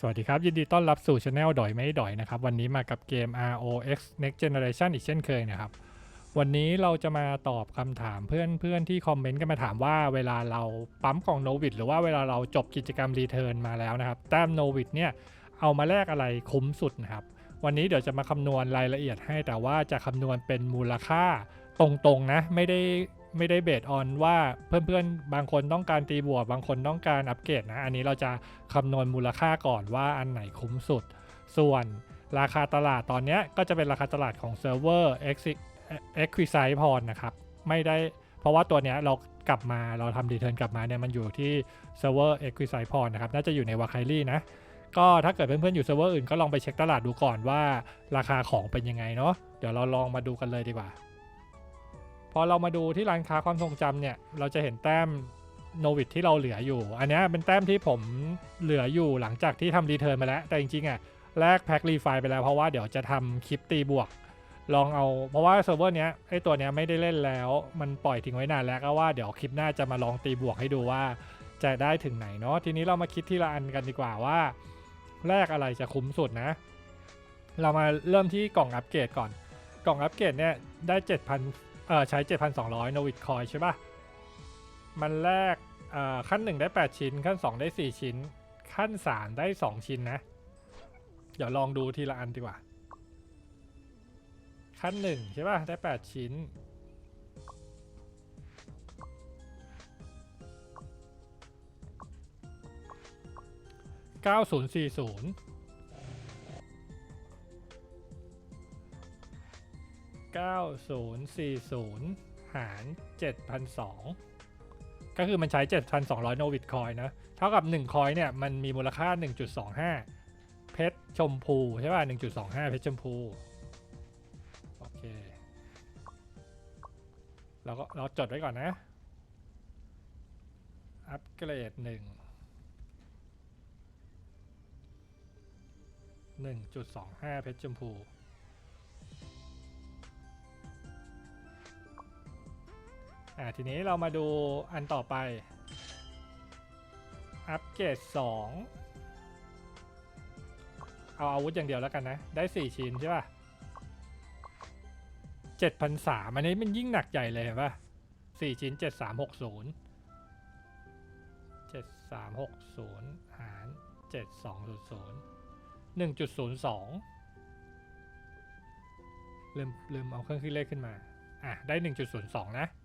สวัสดีครับ ยินดีต้อนรับสู่ช anel ดอยไม่ดอยนะครับ วันนี้มากับเกม ROX Next Generation อีกเช่นเคยนะครับ วันนี้เราจะมาตอบคำถามเพื่อนเพื่อนที่คอมเมนต์กันมาถามว่าเวลาเราปั๊มกล่องโนวิดหรือว่าเวลาเราจบกิจกรรมรีเทิร์นมาแล้วนะครับ แต้มโนวิดเนี่ยเอามาแลกอะไรคุ้มสุดนะครับ วันนี้เดี๋ยวจะมาคำนวณรายละเอียดให้แต่ว่าจะคำนวณเป็นมูลค่าตรงๆนะ ไม่ได้ ไม่ได้เบสออนว่าเพื่อนๆ บางคนต้องการตีบวกบางคนต้องการอัปเกรดนะ อันนี้เราจะคำนวณมูลค่าก่อนว่าอันไหนคุ้มสุด ส่วนราคาตลาดตอนนี้ก็จะเป็นราคาตลาดของเซิร์ฟเวอร์ Equisite p o n นะครับ ไม่ได้เพราะว่าตัวนี้เรากลับมาเราทำรีเทิร์นกลับมาเนี่ยมันอยู่ที่เซิร์ฟเวอร์ Equisite p o n นะครับ น่าจะอยู่ในวาไคลี่นะ ก็ถ้าเกิดเพื่อนๆ อยู่เซิร์ฟเวอร์อื่นก็ลองไปเช็คตลาดดูก่อนว่าราคาของเป็นยังไงเนาะเดี๋ยวเราลองมาดูกันเลยดีกว่า อเรามาดูที่ร้านค้าความทรงจำเนี่ย เราจะเห็นแต้มโนวิดที่เราเหลืออยู่ อันนี้เป็นแต้มที่ผมเหลืออยู่หลังจากที่ทำรีเทิร์นมาแล้ว แต่จริงๆอะแลกแพ็ครีไฟล์ไปแล้วเพราะว่าเดี๋ยวจะทำคลิปตีบวก ลองเอา เพราะว่าเซิร์ฟเวอร์เนี้ยไอตัวเนี้ยไม่ได้เล่นแล้ว มันปล่อยทิ้งไว้นานแล้วก็ว่าเดี๋ยวคลิปหน้าจะมาลองตีบวกให้ดูว่า จะได้ถึงไหนเนาะ ทีนี้เรามาคิดทีละอันกันดีกว่าว่าแลกอะไรจะคุ้มสุดนะ เรามาเริ่มที่กล่องอัปเกรดก่อน กล่องอัปเกรดเนี่ยได้ 7,000 เอ่อใช้ 7,200 โนวิดคอยใช่ปะมันแลกเอ่อขั้น 1 ได้ 8 ชิ้น ขั้น 2 ได้ 4 ชิ้น ขั้น 3 ได้ 2 ชิ้นนะ เดี๋ยวลองดูทีละอันดีกว่า ขั้น 1 ใช่ปะได้ 8 ชิ้น 9040 9040 หาร 7,200 ก็คือมันใช้ 7,200 โนวิดคอยนะ เท่ากับ 1 คอยเนี่ย มันมีมูลค่า 1.25 เพชรชมพูใช่ป่ะ 1.25 เพชรชมพู โอเค เราก็เราจดไว้ก่อนนะ อัปเกรด 1 1.25 เพชรชมพู อ่าทีนี้เรามาดูอันต่อไป อัปเกรด2เอาอาวุธอย่างเดียวแล้วกันนะ ได้ 4 ชิ้นใช่ป่ะ7,003อันนี้มันยิ่งหนักใหญ่เลยเห็นป่ะ4ชิ้น7360 7360หาร7200 1.02ลืมลืมเอาเครื่องคิดเลขขึ้นมา อะ ได้1.02นะอัป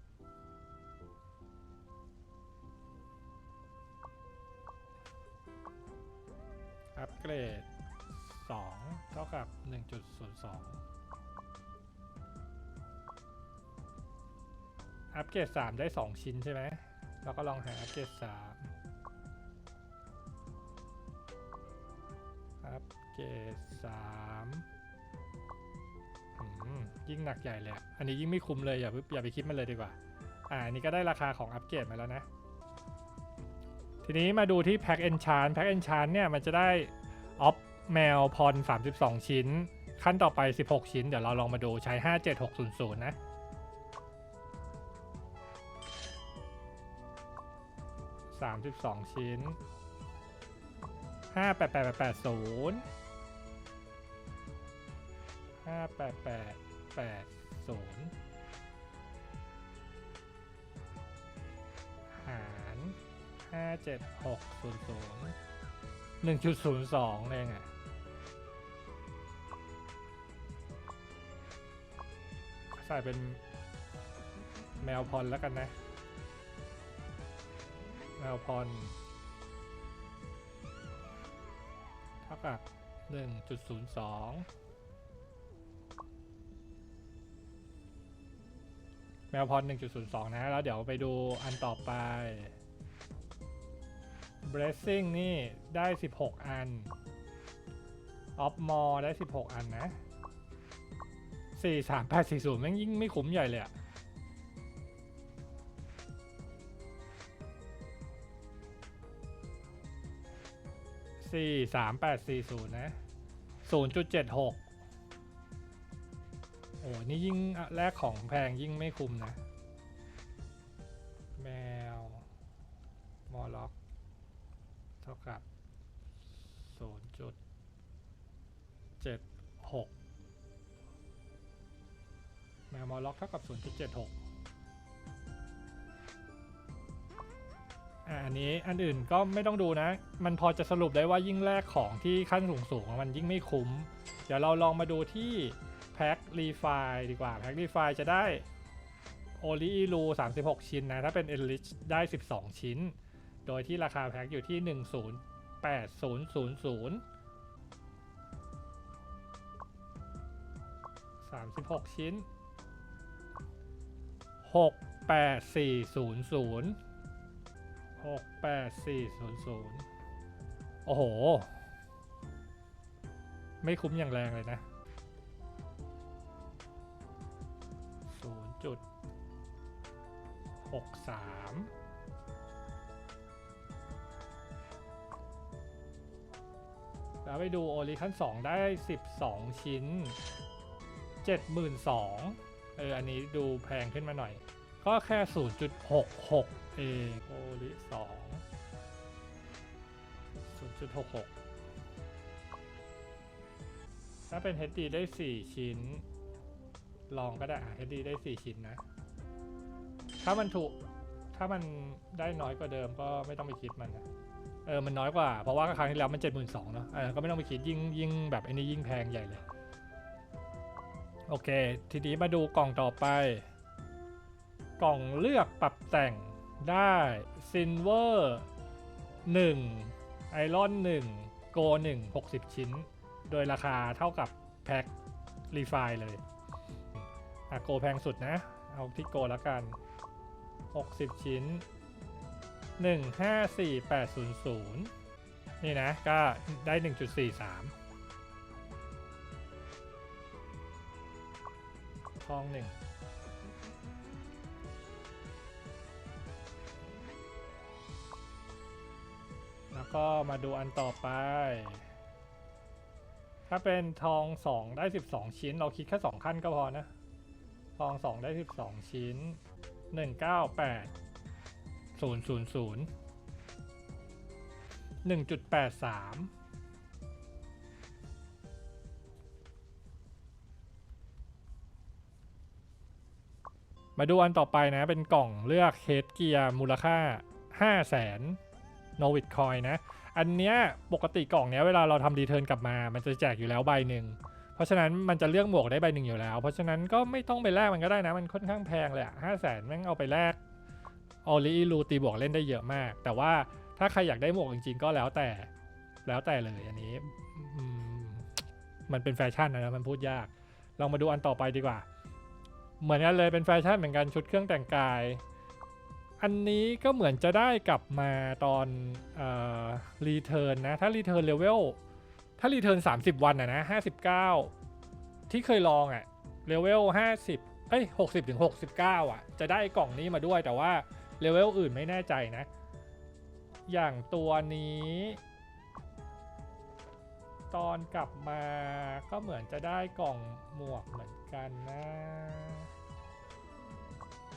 กับ1.02อัปเกรด3ได้2ชิ้นใช่ไหมเราก็ลองหาอัปเกรด3อัปเกรด3อืมยิ่งหนักใหญ่เลยอะอันนี้ยิ่งไม่คุ้มเลยอย่าเพิ่งอย่าไปคิดมันเลยดีกว่า อ่าอันนี้ก็ได้ราคาของอัปเกรดมาแล้วนะ ทีนี้มาดูที่แพ็กเอนชานแพ็กเอนชานเนี่ยมันจะได้ออฟแมวพร32 ชิ้น ขั้นต่อไป 16 ชิ้น เดี๋ยวเราลองมาดูใช้ 57600 นะ32ชิ้น58880 58880หารห้าเจ็ดหกศูนย์ศูนย์หนึ่งจุดศูนย์สองเองอะ ใส่เป็นแมวพรแล้วกันนะ แมวพรเท่ากับหนึ่งจุดศูนย์สองแมวพร1.02นะ แล้วเดี๋ยวไปดูอันต่อไป Blessing นี่ได้16อัน Off More ได้16อันนะ 4 3 8 4 0แปดสี่ศูนย์แม่งยิ่งไม่คุ้มใหญ่เลยอะสี่สามแปดสี่ศูนย์นะศูนย์จุดเจ็ดหกโอ้นี่ยิ่งแลกของแพงยิ่งไม่คุ้มนะ แมว มอล็อก เท่ากับ0เจ็ดหก แมวมอลล็อกเท่ากับศูนย์จุดเจ็ดหกอ่าอันนี้อันอื่นก็ไม่ต้องดูนะ มันพอจะสรุปได้ว่ายิ่งแรกของที่ขั้นสูงสูงมันยิ่งไม่คุ้ม เดี๋ยวเราลองมาดูที่แพ็ครีไฟดีกว่า แพ็ครีไฟจะได้โอลิอีลู36 ชิ้นนะ ถ้าเป็น e n r i c h ได้ 12 ชิ้น โดยที่ราคาแพ็คอยู่ที่ 108,000 36 ชิ้น 68400 68400 โอ้โห ไม่คุ้มอย่างแรงเลยนะ0.63แล้วไปดูโอลิขั้น2 ได้ 12 ชิ้น 72,000 เออ อันนี้ดูแพงขึ้นมาหน่อย ก็แค่ 0.66 เองโอลิ2 0.66 ถ้าเป็น HD ได้ 4 ชิ้น ลองก็ได้อะ HD ได้ 4 ชิ้นนะ ถ้ามันถูก ถ้ามันได้น้อยกว่าเดิมก็ไม่ต้องไปคิดมันนะเออ มันน้อยกว่า เพราะว่าครั้งที่แล้วมัน 72,000เนอะเออก็ไม่ต้องไปคิดยิ่งยิ่งแบบอ้นี่ยิ่งแพงใหญ่เลย โอเค ทีนี้มาดูกล่องต่อไป กล่องเลือกปรับแต่งได้ซินเวอร์1ไอรอน1โก1 60ชิ้น โดยราคาเท่ากับแพ็ครีไฟเลยอะโกแพงสุดนะ เอาที่โกแล้วกัน 60 ชิ้น 154800 นี่นะ ก็ได้ 1.43 ทองหนึ่งแล้วก็มาดูอันต่อไป ถ้าเป็นทองสองได้สิบสองชิ้น เราคิดแค่สองขั้นก็พอนะ ทองสองได้สิบสองชิ้นหนึ่งเก้าแปดศูนย์ศูนย์ศูนย์หนึ่งจุดแปดสาม มาดูอันต่อไปนะ เป็นกล่องเลือกเฮดเกียร์มูลค่า 5 0 0แสนโนวิดคอยนะ อันเนี้ยปกติกล่องเนี้ยเวลาเราทำรีเทิร์นกลับมา มันจะแจกอยู่แล้วใบหนึ่ง เพราะฉะนั้นมันจะเลือกหมวกได้ใบหนึ่งอยู่แล้ว เพราะฉะนั้นก็ไม่ต้องไปแลกมันก็ได้นะ มันค่อนข้างแพงเลยอะห้าแสนแม่งเอาไปแลกออลิลูตีบวกเล่นได้เยอะมาก แต่ว่าถ้าใครอยากได้หมวกจริงๆ ก็แล้วแต่ แล้วแต่เลยอันนี้ มันเป็นแฟชั่นนะ มันพูดยาก ลองมาดูอันต่อไปดีกว่า เหมือนกันเลยเป็นแฟชั่นเหมือนกันชุดเครื่องแต่งกาย อันนี้ก็เหมือนจะได้กลับมาตอนรีเทิร์นนะ ถ้ารีเทิร์นเลเวลถ้ารีเทิร์น30 วันอะนะ59 ที่เคยลองอะเลเวล50 เอ้ย60ถึง69 อะ จะได้กล่องนี้มาด้วยแต่ว่าเลเวลอื่นไม่แน่ใจนะ อย่างตัวนี้ ตอนกลับมาก็เหมือนจะได้กล่องหมวกเหมือนกันนะ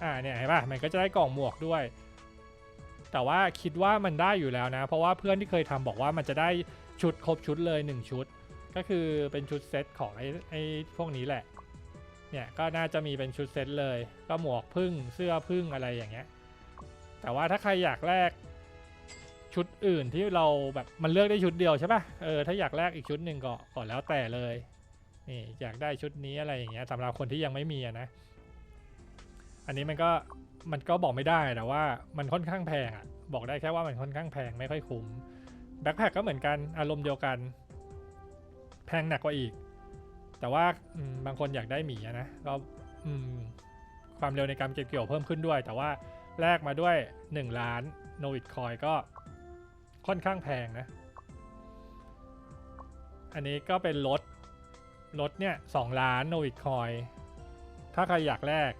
อ่าเนี่ยเห็นป่ะมันก็จะได้กล่องหมวกด้วย แต่ว่าคิดว่ามันได้อยู่แล้วนะ เพราะว่าเพื่อนที่เคยทำบอกว่ามันจะได้ชุดครบชุดเลย 1 ชุด ก็คือเป็นชุดเซตของไอ้ไอ้พวกนี้แหละ เนี่ยก็น่าจะมีเป็นชุดเซตเลย ก็หมวกพึ่งเสื้อพึ่งอะไรอย่างเงี้ย แต่ว่าถ้าใครอยากแลกชุดอื่นที่เราแบบมันเลือกได้ชุดเดียวใช่ปะเออถ้าอยากแลกอีกชุดหนึ่งก็ก็แล้วแต่เลย นี่อยากได้ชุดนี้อะไรอย่างเงี้ยสำหรับคนที่ยังไม่มีนะ อันนี้มันก็มันก็บอกไม่ได้แต่ว่ามันค่อนข้างแพงอะบอกได้แค่ว่ามันค่อนข้างแพงไม่ค่อยคุ้มแบ็คแพคก็เหมือนกันอารมณ์เดียวกัน แพงหนักกว่าอีก แต่ว่าบางคนอยากได้หมีนะก็ความเร็วในการเก็บเกี่ยวเพิ่มขึ้นด้วย แต่ว่าแลกมาด้วย 1 ล้านโนวิดคอยก็ค่อนข้างแพงนะ อันนี้ก็เป็นรถรถเนี่ยสองล้านโนวิดคอย ถ้าใครอยากแลก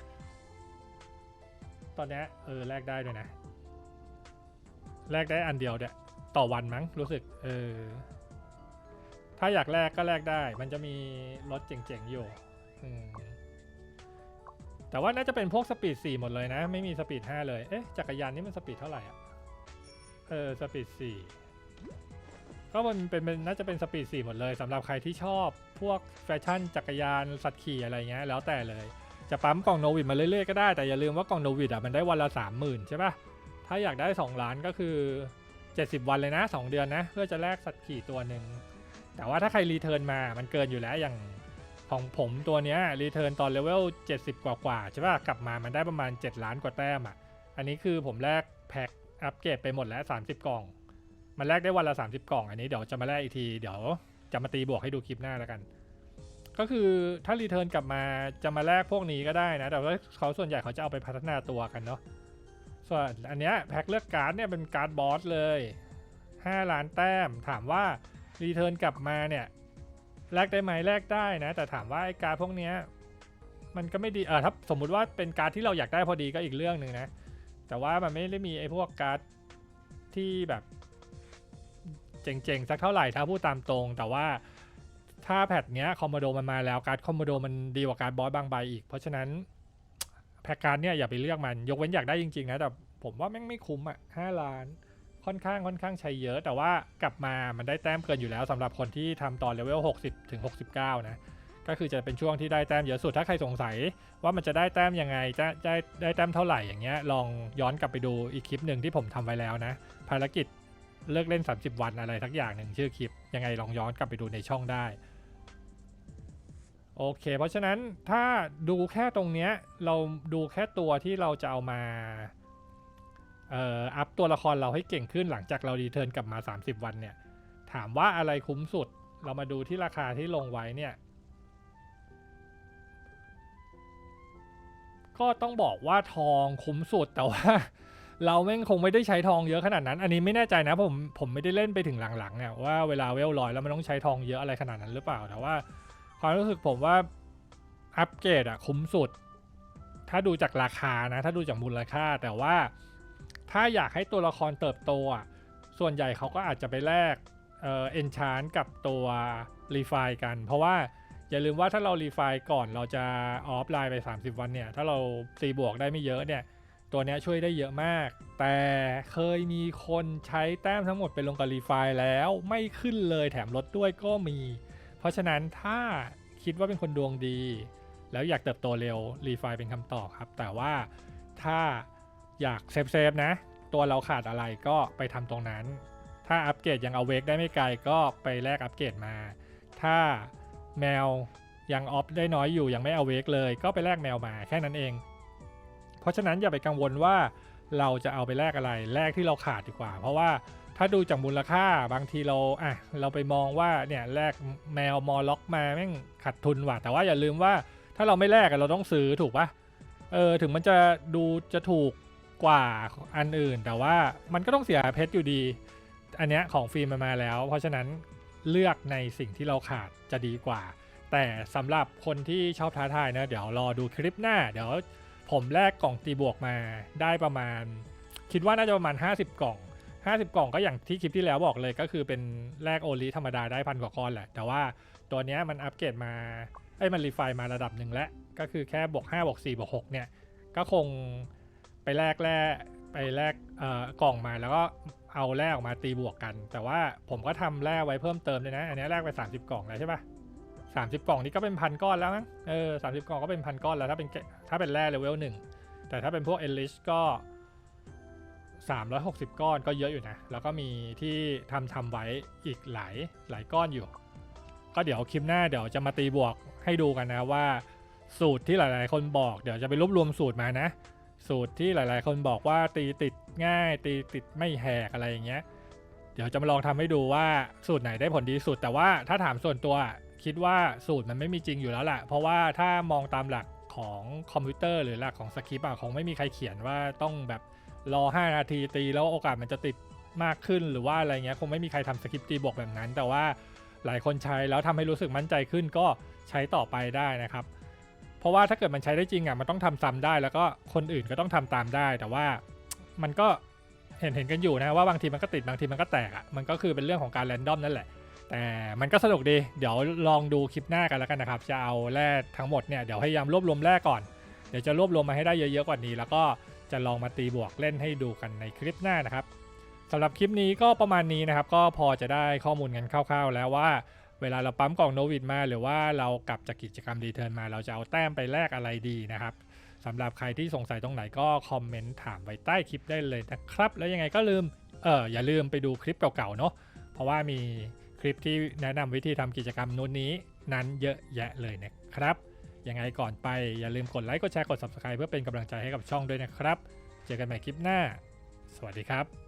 ตอนนี้เออแลกได้ด้วยนะ แลกได้อันเดียวเดียต่อวันมั้งรู้สึก เออ ถ้าอยากแลกก็แลกได้ มันจะมีรถเจ๋งๆอยู่อแต่ว่าน่าจะเป็นพวกสปีด4หมดเลยนะ ไม่มีสปีด5เลย เอ๊ะจักรยานนี่มันสปีดเท่าไหร่อะ เออสปีด4ก็ก็มันเป็นเป็นน่าจะเป็นสปีดสี่หมดเลยสำหรับใครที่ชอบพวกแฟชั่นจักรยานสัตว์ขี่อะไรเงี้ยแล้วแต่เลย จะปั๊มกล่องโนวิดมาเรื่อยๆก็ได้แต่อย่าลืมว่ากล่องโนวิดอะมันได้วันละสามหมื่นใช่ปะถ้าอยากได้ 2 ล้านก็คือ 70 วันเลยนะ 2 เดือนนะ เพื่อจะแลกสัตว์ขี่ตัวหนึ่งแต่ว่าถ้าใครรีเทิร์นมามันเกินอยู่แล้วอย่างของผมตัวเนี้ยรีเทิร์นตอนเลเวล70 กว่าๆใช่ปะกลับมามันได้ประมาณ 7 ล้านกว่าแต้มอะอันนี้คือผมแลกแพ็คอัปเกรดไปหมดแล้ว 30 กล่อง มันแลกได้วันละ 30 กล่อง อันนี้เดี๋ยวจะมาแลกอีกที เดี๋ยวจะมาตีบวกให้ดูคลิปหน้าแล้วกัน ก็คือถ้ารีเทิร์นกลับมาจะมาแลกพวกนี้ก็ได้นะ แต่ว่าเขาส่วนใหญ่เขาจะเอาไปพัฒนาตัวกันเนาะส่วนอันเนี้ยแพ็คเลือกการ์ดเนี่ยเป็นการ์ดบอสเลย 5 ล้านแต้ม ถามว่ารีเทิร์นกลับมาเนี่ยแลกได้ไหมแลกได้นะ แต่ถามว่าไอ้การ์ดพวกเนี้ยมันก็ไม่ดีเออถ้าสมมุติว่าเป็นการ์ดที่เราอยากได้พอดีก็อีกเรื่องหนึ่งนะ แต่ว่ามันไม่ได้มีไอ้พวกการ์ดที่แบบเจ๋งๆสักเท่าไหร่ถ้าพูดตามตรง แต่ว่า ถ้าแพทเนี้ยคอมโมโดมันมาแล้วการคอมโมโดมันดีกว่าการบอสบางใบอีก เพราะฉะนั้นแพ็การ์ดเนี่ยอย่าไปเลือกมันยกเว้นอยากได้จริงๆนะแต่ผมว่าแม่งไม่คุ้มอะห้าล้านค่อนข้างค่อนข้างใช้เยอะ แต่ว่ากลับมามันได้แต้มเกินอยู่แล้วสำหรับคนที่ทำตอนเลเวล60ถึง69 นะ ก็คือจะเป็นช่วงที่ได้แต้มเยอะสุดถ้าใครสงสัยว่ามันจะได้แต้มยังไงจะได้ได้แต้มเท่าไหร่อย่างเงี้ยลองย้อนกลับไปดูอีกคลิปหนึ่งที่ผมทำไว้แล้วนะ ภารกิจเลิกเล่น 30 วันอะไรทักอย่างหนึ่งชื่อคลิปยังไงลองย้อนกลับไปดูในช่องได้ โอเค เพราะฉะนั้นถ้าดูแค่ตรงเนี้ยเราดูแค่ตัวที่เราจะเอามาเอ่ออัพตัวละครเราให้เก่งขึ้นหลังจากเราดีเทิร์นกลับมา 30 วันเนี่ย ถามว่าอะไรคุ้มสุด เรามาดูที่ราคาที่ลงไว้เนี่ย ก็ต้องบอกว่าทองคุ้มสุดแต่ว่า เราแม่งคงไม่ได้ใช้ทองเยอะขนาดนั้น อันนี้ไม่แน่ใจนะผมผมไม่ได้เล่นไปถึงหลังๆเนี่ยว่าเวลาเวลลอยแล้วมันต้องใช้ทองเยอะอะไรขนาดนั้นหรือเปล่าแต่ว่า ความรู้สึกผมว่าอัปเกรดอะคุ้มสุด ถ้าดูจากราคานะ ถ้าดูจากมูลค่า แต่ว่าถ้าอยากให้ตัวละครเติบโตอะส่วนใหญ่เขาก็อาจจะไปแลกเอ่อเอนชานกับตัวรีไฟกัน เพราะว่าอย่าลืมว่าถ้าเรารีไฟก่อนเราจะออฟไลน์ไป 30 วันเนี่ย ถ้าเราตีบวกได้ไม่เยอะเนี่ย ตัวนี้ช่วยได้เยอะมาก แต่เคยมีคนใช้แต้มทั้งหมดไปลงกับรีไฟแล้ว ไม่ขึ้นเลยแถมลดด้วยก็มี เพราะฉะนั้นถ้าคิดว่าเป็นคนดวงดี แล้วอยากเติบโตเร็วรีไฟเป็นคำตอบครับ แต่ว่าถ้าอยากเซฟเซฟๆนะ ตัวเราขาดอะไรก็ไปทำตรงนั้น ถ้าอัปเกรดยังเอาเวกได้ไม่ไกลก็ไปแลกอัปเกรดมา ถ้าแมวยังออฟได้น้อยอยู่ยังไม่เอาเวกเลยก็ไปแลกแมวมาแค่นั้นเอง เพราะฉะนั้นอย่าไปกังวลว่าเราจะเอาไปแลกอะไรแลกที่เราขาดดีกว่า เพราะว่า ถ้าดูจากมูลค่าบางทีเราอะเราไปมองว่าเนี่ยแลกแมวมอล็อกมาแม่งขาดทุนว่ะแต่ว่าอย่าลืมว่าถ้าเราไม่แลกเราต้องซื้อถูกปะเออถึงมันจะดูจะถูกกว่าอันอื่น แต่ว่ามันก็ต้องเสียเพชรอยู่ดี อันเนี้ยของฟรีมันมาแล้ว เพราะฉะนั้นเลือกในสิ่งที่เราขาดจะดีกว่า แต่สำหรับคนที่ชอบท้าทายนะเดี๋ยวรอดูคลิปหน้า เดี๋ยวผมแลกกล่องตีบวกมาได้ประมาณ คิดว่าน่าจะประมาณ 50 กล่อง 50 กล่องก็อย่างที่คลิปที่แล้วบอกเลยก็คือเป็นแลกโอลิธรรมดาได้พันกว่าก้อนแหละ แต่ว่าตัวนี้มันอัปเกรดมาไอ้มันรีไฟล์มาระดับหนึ่งแล้วก็คือแค่บวก5บวก4บวก6เนี่ยก็คงไปแลกแร่ไปแลกกล่องมาแล้วก็เอาแร่ออกมาตีบวกกัน แต่ว่าผมก็ทำแร่ไว้เพิ่มเติมเลยนะ อันนี้แลกไป 30 กล่องแล้วใช่ปะ30กล่องนี้ก็เป็นพันก้อนแล้วมั้งเออ30กล่องก็เป็นพันก้อนแล้วถ้าเป็นถ้าเป็นแร่เลเวลหนึ่งแต่ถ้าเป็นพวกเอลิชก็ 360 ก้อนก็เยอะอยู่นะ แล้วก็มีที่ทำทำไว้อีกหลายหลายก้อนอยู่ ก็เดี๋ยวคลิปหน้าเดี๋ยวจะมาตีบวกให้ดูกันนะว่า สูตรที่หลาย ๆ คนบอกเดี๋ยวจะไปรวบรวมสูตรมานะ สูตรที่หลาย ๆ คนบอกว่าตีติดง่าย ตีติดไม่แหกอะไรอย่างเงี้ย เดี๋ยวจะมาลองทำให้ดูว่าสูตรไหนได้ผลดีสุด แต่ว่าถ้าถามส่วนตัวคิดว่าสูตรมันไม่มีจริงอยู่แล้วแหละเพราะว่าถ้ามองตามหลักของคอมพิวเตอร์หรือหลักของสคริปต์อะคงไม่มีใครเขียนว่าต้องแบบ รอ 5 นาทีตีแล้วโอกาสมันจะติดมากขึ้นหรือว่าอะไรเงี้ยคงไม่มีใครทำสคริปต์ตีบวกแบบนั้น แต่ว่าหลายคนใช้แล้วทำให้รู้สึกมั่นใจขึ้นก็ใช้ต่อไปได้นะครับ เพราะว่าถ้าเกิดมันใช้ได้จริงอะมันต้องทำซ้ำได้ แล้วก็คนอื่นก็ต้องทำตามได้ แต่ว่ามันก็เห็นเห็นกันอยู่นะว่าบางทีมันก็ติดบางทีมันก็แตกอะมันก็คือเป็นเรื่องของการแรนดอมนั่นแหละ แต่มันก็สนุกดีเดี๋ยวลองดูคลิปหน้ากันแล้วกันนะครับ จะเอาแร่ทั้งหมดเนี่ยเดี๋ยวพยายามรวบรวมแร่ก่อน เดี๋ยวจะรวบรวมมาให้ได้เยอะๆกว่านี้ แล้วก็ จะลองมาตีบวกเล่นให้ดูกันในคลิปหน้านะครับสำหรับคลิปนี้ก็ประมาณนี้นะครับ ก็พอจะได้ข้อมูลกันคร่าวๆ แล้วว่าเวลาเราปั๊มกล่องโนวิดมา หรือว่าเรากลับจากกิจกรรมดีเทิร์นมา เราจะเอาแต้มไปแลกอะไรดีนะครับสำหรับใครที่สงสัยตรงไหนก็คอมเมนต์ถามไว้ใต้คลิปได้เลยนะครับ แล้วยังไงก็ลืมเอออย่าลืมไปดูคลิปเก่าๆเนาะเพราะว่ามีคลิปที่แนะนำวิธีทำกิจกรรมนู้นนี้นั้นเยอะแยะเลยนะครับ ยังไงก่อนไปอย่าลืมกดไลค์กดแชร์กด subscribe เพื่อเป็นกำลังใจให้กับช่องด้วยนะครับ เจอกันใหม่คลิปหน้า สวัสดีครับ